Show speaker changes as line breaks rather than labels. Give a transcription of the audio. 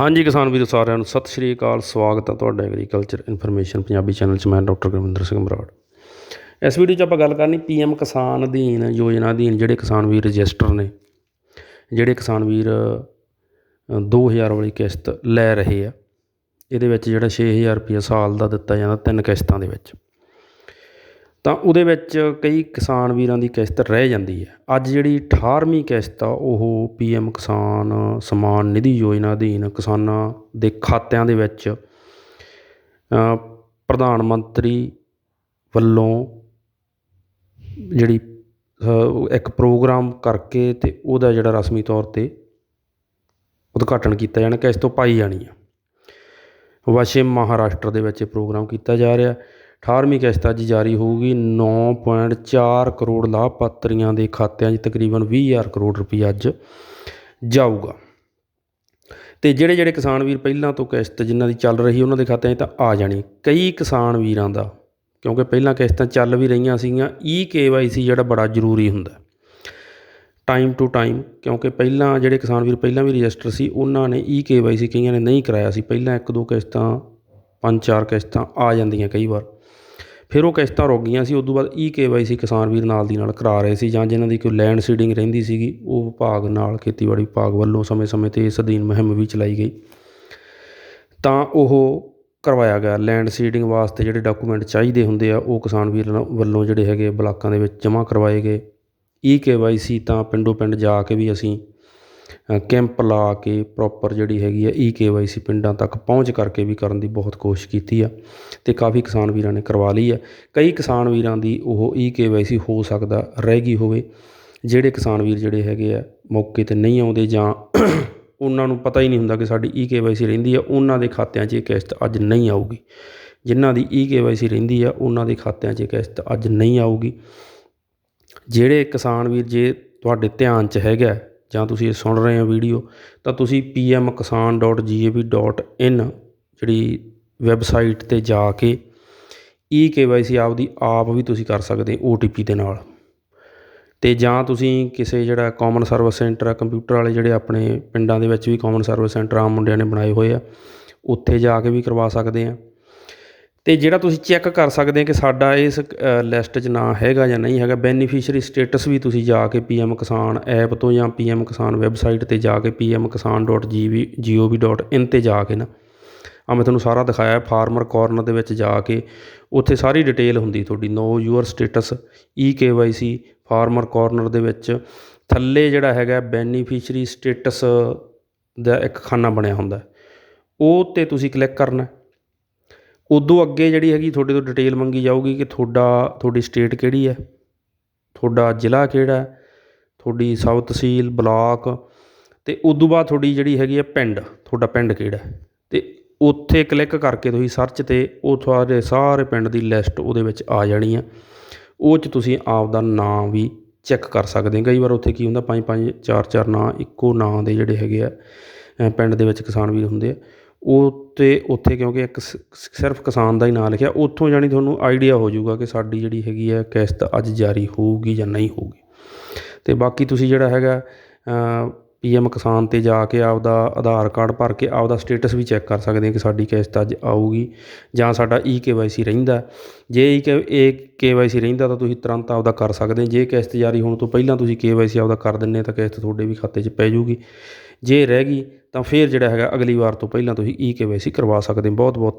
ਹਾਂਜੀ ਕਿਸਾਨ ਵੀਰੋ ਸਾਰਿਆਂ ਨੂੰ ਸਤਿ ਸ਼੍ਰੀ ਅਕਾਲ ਸਵਾਗਤ ਹੈ ਤੁਹਾਡਾ ਐਗਰੀਕਲਚਰ ਇਨਫੋਰਮੇਸ਼ਨ ਪੰਜਾਬੀ ਚੈਨਲ 'ਚ ਮੈਂ ਡਾਕਟਰ ਗੁਰਵਿੰਦਰ ਸਿੰਘ ਬਰਾੜ ਇਸ ਵੀਡੀਓ 'ਚ ਆਪਾਂ ਗੱਲ ਕਰਨੀ ਪੀਐਮ ਕਿਸਾਨ ਅਧੀਨ ਯੋਜਨਾ ਅਧੀਨ ਜਿਹੜੇ ਕਿਸਾਨ ਵੀਰ ਰਜਿਸਟਰ ਨੇ ਜਿਹੜੇ ਕਿਸਾਨ ਵੀਰ ਅ, 2000 ਵਾਲੀ ਕਿਸ਼ਤ ਲੈ ਰਹੇ ਆ ਇਹਦੇ ਵਿੱਚ ਜਿਹੜਾ 6000 ਰੁਪਏ ਸਾਲ ਦਾ ਦਿੱਤਾ ਜਾਂਦਾ ਤਿੰਨ ਕਿਸ਼ਤਾਂ ਦੇ ਵਿੱਚ। ਤਾਂ ਉਹਦੇ ਵਿੱਚ ਕਈ ਕਿਸਾਨ ਵੀਰਾਂ ਦੀ ਕਿਸ਼ਤ ਰਹਿ ਜਾਂਦੀ ਹੈ। ਅੱਜ ਜਿਹੜੀ 18ਵੀਂ ਕਿਸ਼ਤ ਆ, ਉਹ ਪੀ ਪੀਐਮ ਕਿਸਾਨ ਸਮਾਨ ਨਿਧੀ ਯੋਜਨਾ ਅਧੀਨ ਕਿਸਾਨਾਂ ਦੇ ਖਾਤਿਆਂ ਦੇ ਵਿੱਚ ਪ੍ਰਧਾਨ ਮੰਤਰੀ ਵੱਲੋਂ ਜਿਹੜੀ ਇੱਕ ਪ੍ਰੋਗਰਾਮ ਕਰਕੇ ਤੇ ਉਹਦਾ ਜਿਹੜਾ ਰਸਮੀ ਤੌਰ ਤੇ ਉਦਘਾਟਨ ਕੀਤਾ ਜਾਣਾ, ਕਿਸ਼ਤ ਤੋਂ ਪਾਈ ਜਾਣੀ ਆ। ਪੱਛਮੀ ਮਹਾਰਾਸ਼ਟਰ ਦੇ ਵਿੱਚ ਇਹ ਪ੍ਰੋਗਰਾਮ ਕੀਤਾ ਜਾ ਰਿਹਾ। 18ਵੀਂ ਕਿਸ਼ਤ ਅੱਜ ਜਾਰੀ ਹੋਊਗੀ। 9.4 ਕਰੋੜ ਲਾਭਪਾਤਰੀਆਂ ਦੇ ਖਾਤਿਆਂ 'ਚ ਤਕਰੀਬਨ ਵੀਹ ਹਜ਼ਾਰ ਕਰੋੜ ਰੁਪਏ ਅੱਜ ਜਾਊਗਾ। ਤੇ ਜਿਹੜੇ ਜਿਹੜੇ ਕਿਸਾਨ ਵੀਰ ਪਹਿਲਾਂ ਤੋਂ ਕਿਸ਼ਤ ਜਿਨ੍ਹਾਂ ਦੀ ਚੱਲ ਰਹੀ ਉਹਨਾਂ ਦੇ ਖਾਤਿਆਂ 'ਚ ਤਾਂ ਆ ਜਾਣੀ। ਕਈ ਕਿਸਾਨ ਵੀਰਾਂ ਦਾ, ਕਿਉਂਕਿ ਪਹਿਲਾਂ ਕਿਸ਼ਤਾਂ ਚੱਲ ਵੀ ਰਹੀਆਂ ਸੀਗੀਆਂ, ਈ ਕੇਵਾਈਸੀ ਜਿਹੜਾ ਬੜਾ ਜ਼ਰੂਰੀ ਹੁੰਦਾ। ਟਾਈਮ ਟੂ ਟਾਈਮ ਕਿਉਂਕਿ ਪਹਿਲਾਂ ਜਿਹੜੇ ਕਿਸਾਨ ਵੀਰ ਪਹਿਲਾਂ ਵੀ ਰਜਿਸਟਰ ਸੀ, ਉਹਨਾਂ ਨੇ ਈ ਕੇਵਾਈਸੀ ਕਈਆਂ ਨੇ ਨਹੀਂ ਕਰਾਇਆ ਸੀ। ਪਹਿਲਾਂ ਇੱਕ ਦੋ ਕਿਸ਼ਤਾਂ, ਪੰਜ ਚਾਰ ਕਿਸ਼ਤਾਂ ਆ ਜਾਂਦੀਆਂ ਕਈ ਵਾਰ। ਫਿਰ ਉਹ ਕਿਸ਼ਤਾਂ ਰੁਕ ਗਈਆਂ ਸੀ, ਉਦੋਂ ਬਾਅਦ ਈ ਕੇ ਵਾਈ ਸੀ ਕਿਸਾਨ ਵੀਰ ਨਾਲ ਦੀ ਨਾਲ ਕਰਾ ਰਹੇ ਸੀ, ਜਾਂ ਜਿਨ੍ਹਾਂ ਦੀ ਕੋਈ ਲੈਂਡ ਸੀਡਿੰਗ ਰਹਿੰਦੀ ਸੀਗੀ, ਉਹ ਵਿਭਾਗ ਨਾਲ, ਖੇਤੀਬਾੜੀ ਵਿਭਾਗ ਵੱਲੋਂ ਸਮੇਂ-ਸਮੇਂ ਤੇ ਇਸ ਅਧੀਨ ਮੁਹਿੰਮ ਵੀ ਚਲਾਈ ਗਈ। ਤਾਂ ਉਹ ਕਰਵਾਇਆ ਗਿਆ। ਲੈਂਡ ਸੀਡਿੰਗ ਵਾਸਤੇ ਜਿਹੜੇ ਡਾਕੂਮੈਂਟ ਚਾਹੀਦੇ ਹੁੰਦੇ ਆ, ਉਹ ਕਿਸਾਨ ਵੀਰ ਵੱਲੋਂ ਜਿਹੜੇ ਹੈਗੇ ਬਲਾਕਾਂ ਦੇ ਵਿੱਚ ਜਮ੍ਹਾਂ ਕਰਵਾਏ ਗਏ। ਈ ਕੇ ਵਾਈ ਸੀ ਤਾਂ ਪਿੰਡੋ ਪਿੰਡ ਜਾ ਕੇ ਵੀ ਅਸੀਂ ਕੈਂਪ ਲਾ ਕੇ ਪ੍ਰੋਪਰ ਜਿਹੜੀ ਹੈਗੀ ਆ ਈ ਕੇ ਵਾਈ ਸੀ ਪਿੰਡਾਂ ਤੱਕ ਪਹੁੰਚ ਕਰਕੇ ਵੀ ਕਰਨ ਦੀ ਬਹੁਤ ਕੋਸ਼ਿਸ਼ ਕੀਤੀ ਆ ਅਤੇ ਕਾਫੀ ਕਿਸਾਨ ਵੀਰਾਂ ਨੇ ਕਰਵਾ ਲਈ ਆ। ਕਈ ਕਿਸਾਨ ਵੀਰਾਂ ਦੀ ਉਹ ਈ ਕੇ ਵਾਈ ਸੀ ਹੋ ਸਕਦਾ ਰਹਿ ਗਈ ਹੋਵੇ। ਜਿਹੜੇ ਕਿਸਾਨ ਵੀਰ ਜਿਹੜੇ ਹੈਗੇ ਆ ਮੌਕੇ ਤੇ ਨਹੀਂ ਆਉਂਦੇ ਜਾਂ ਉਹਨਾਂ ਨੂੰ ਪਤਾ ਹੀ ਨਹੀਂ ਹੁੰਦਾ ਕਿ ਸਾਡੀ ਈ ਕੇ ਵਾਈ ਸੀ ਰਹਿੰਦੀ ਆ, ਉਹਨਾਂ ਦੇ ਖਾਤਿਆਂ 'ਚ ਇਹ ਕਿਸ਼ਤ ਅੱਜ ਨਹੀਂ ਆਊਗੀ। ਜਿਨ੍ਹਾਂ ਦੀ ਈ ਕੇ ਵਾਈ ਸੀ ਰਹਿੰਦੀ ਆ, ਉਹਨਾਂ ਦੇ ਖਾਤਿਆਂ 'ਚ ਇਹ ਕਿਸ਼ਤ ਅੱਜ ਨਹੀਂ ਆਊਗੀ। ਜਿਹੜੇ ਕਿਸਾਨ ਵੀਰ ਜੇ ਤੁਹਾਡੇ ਧਿਆਨ 'ਚ ਹੈਗਾ ਜਾਂ ਤੁਸੀਂ ਇਹ ਸੁਣ ਰਹੇ ਹੋ ਵੀਡੀਓ, ਤਾਂ ਤੁਸੀਂ ਪੀਐਮ ਕਿਸਾਨ ਡੋਟ ਜੀਏਵੀ ਡੋਟ ਇਨ ਜਿਹੜੀ ਵੈੱਬਸਾਈਟ ਤੇ ਜਾ ਕੇ ਈ ਕੇਵਾਈਸੀ ਆਪਦੀ ਆਪ ਵੀ ਤੁਸੀਂ ਕਰ ਸਕਦੇ OTP ਦੇ ਨਾਲ। ਤੇ ਜਾਂ ਤੁਸੀਂ ਕਿਸੇ ਜਿਹੜਾ ਕਾਮਨ ਸਰਵਿਸ ਸੈਂਟਰ ਆ ਕੰਪਿਊਟਰ ਵਾਲੇ ਜਿਹੜੇ ਆਪਣੇ ਪਿੰਡਾਂ ਦੇ ਵਿੱਚ ਵੀ ਕਾਮਨ ਸਰਵਿਸ ਸੈਂਟਰ ਆਮ ਮੁੰਡਿਆਂ ਨੇ ਬਣਾਏ ਹੋਏ ਆ, ਉੱਥੇ ਜਾ ਕੇ ਵੀ ਕਰਵਾ ਸਕਦੇ ਆ। ਅਤੇ ਜਿਹੜਾ ਤੁਸੀਂ ਚੈੱਕ ਕਰ ਸਕਦੇ ਕਿ ਸਾਡਾ ਇਸ ਲਿਸਟ 'ਚ ਨਾਂ ਹੈਗਾ ਜਾਂ ਨਹੀਂ ਹੈਗਾ ਬੈਨੀਫਿਸ਼ਰੀ ਸਟੇਟਸ ਵੀ ਤੁਸੀਂ ਜਾ ਕੇ ਪੀ ਪੀਐਮ ਕਿਸਾਨ ਐਪ ਤੋਂ ਜਾਂ ਪੀ ਪੀਐਮ ਕਿਸਾਨ ਵੈਬਸਾਈਟ ਤੇ ਜਾ ਕੇ ਪੀ ਐੱਮ ਕਿਸਾਨ ਡੋਟ ਜੀ ਵੀ ਜੀ ਓ ਵੀ ਡੋਟ ਇਨ ਤੇ ਜਾ ਕੇ ਨਾ ਆ ਮੈਂ ਤੁਹਾਨੂੰ ਸਾਰਾ ਦਿਖਾਇਆ ਫਾਰਮਰ ਕਾਰਨਰ ਦੇ ਵਿੱਚ ਜਾ ਕੇ, ਉੱਥੇ ਸਾਰੀ ਡਿਟੇਲ ਹੁੰਦੀ ਤੁਹਾਡੀ know your status E K Y C farmer corner ਦੇ ਵਿੱਚ, ਥੱਲੇ ਜਿਹੜਾ ਹੈਗਾ ਬੈਨੀਫਿਸ਼ਰੀ ਸਟੇਟਸ ਦਾ ਇੱਕ ਖਾਨਾ ਬਣਿਆ ਹੁੰਦਾ। ਉਹ ਤੇ ਤੁਸੀਂ ਕਲਿੱਕ ਕਰਨਾ। ਉਦੋਂ ਅੱਗੇ ਜਿਹੜੀ ਹੈਗੀ ਤੁਹਾਡੇ ਤੋਂ ਡਿਟੇਲ ਮੰਗੀ ਜਾਊਗੀ ਕਿ ਤੁਹਾਡਾ, ਤੁਹਾਡੀ ਸਟੇਟ ਕਿਹੜੀ ਹੈ, ਤੁਹਾਡਾ ਜ਼ਿਲ੍ਹਾ ਕਿਹੜਾ ਤੁਹਾਡੀ ਸਬ ਤਹਿਸੀਲ, ਬਲਾਕ ਅਤੇ ਉਦੋਂ ਬਾਅਦ ਤੁਹਾਡੀ ਜਿਹੜੀ ਹੈਗੀ ਹੈ ਪਿੰਡ, ਤੁਹਾਡਾ ਪਿੰਡ ਕਿਹੜਾ ਅਤੇ ਉੱਥੇ ਕਲਿੱਕ ਕਰਕੇ ਤੁਸੀਂ ਸਰਚ ਤੇ ਉਹ ਤੁਹਾਡੇ ਸਾਰੇ ਪਿੰਡ ਦੀ ਲਿਸਟ ਉਹਦੇ ਵਿੱਚ ਆ ਜਾਣੀ ਆ ਉਹ 'ਚ ਤੁਸੀਂ ਆਪ ਦਾ ਨਾਂ ਵੀ ਚੈੱਕ ਕਰ ਸਕਦੇ ਹੋ। ਕਈ ਵਾਰ ਉੱਥੇ ਕੀ ਹੁੰਦਾ ਪੰਜ ਪੰਜ ਚਾਰ ਚਾਰ ਨਾਂ, ਇੱਕੋ ਨਾਂ ਦੇ ਜਿਹੜੇ ਹੈਗੇ ਆ ਪਿੰਡ ਦੇ ਵਿੱਚ ਕਿਸਾਨ ਵੀਰ ਹੁੰਦੇ ਆ। ਉਹ ਤੇ ਉੱਥੇ ਕਿਉਂਕਿ ਇੱਕ ਸ- ਸਿਰਫ ਕਿਸਾਨ ਦਾ ਹੀ ਨਾਂ ਲਿਖਿਆ, ਉੱਥੋਂ ਜਾਣੀ ਤੁਹਾਨੂੰ ਆਈਡੀਆ ਹੋ ਜਾਊਗਾ ਕਿ ਸਾਡੀ ਜਿਹੜੀ ਹੈਗੀ ਹੈ ਕਿਸ਼ਤ ਅੱਜ ਜਾਰੀ ਹੋਊਗੀ ਜਾਂ ਨਹੀਂ ਹੋਊਗੀ। ਅਤੇ ਬਾਕੀ ਤੁਸੀਂ ਜਿਹੜਾ ਹੈਗਾ ਪੀ ਐੱਮ ਕਿਸਾਨ ਤੇ ਜਾ ਕੇ ਆਪਦਾ ਆਧਾਰ ਕਾਰਡ ਭਰ ਕੇ ਆਪਦਾ ਸਟੇਟਸ ਵੀ ਚੈੱਕ ਕਰ ਸਕਦੇ ਕਿ ਸਾਡੀ ਕਿਸ਼ਤ ਅੱਜ ਆਊਗੀ ਜਾਂ ਸਾਡਾ ਈ ਕੇ ਵਾਈ ਸੀ ਰਹਿੰਦਾ। ਜੇ ਈ ਕੇ ਇਹ ਸੀ ਰਹਿੰਦਾ ਤਾਂ ਤੁਸੀਂ ਤੁਰੰਤ ਆਪਦਾ ਕਰ ਸਕਦੇ ਜੇ ਕਿਸ਼ਤ ਜਾਰੀ ਹੋਣ ਤੋਂ ਪਹਿਲਾਂ ਤੁਸੀਂ ਕੇ ਵਾਈ ਸੀ ਆਪਦਾ ਕਰ ਦਿੰਦੇ ਤਾਂ ਕਿਸ਼ਤ ਤੁਹਾਡੇ ਵੀ ਖਾਤੇ 'ਚ ਪੈ ਜਾਊਗੀ। ਜੇ ਰਹਿ ਗਈ ਤਾਂ ਫਿਰ ਜਿਹੜਾ ਹੈਗਾ ਅਗਲੀ ਵਾਰ ਤੋਂ ਪਹਿਲਾਂ ਤੁਸੀਂ ਈ ਕੇ ਵਾਈ ਸੀ ਕਰਵਾ ਸਕਦੇ ਹੋ। ਬਹੁਤ ਬਹੁਤ ਧੰਨ-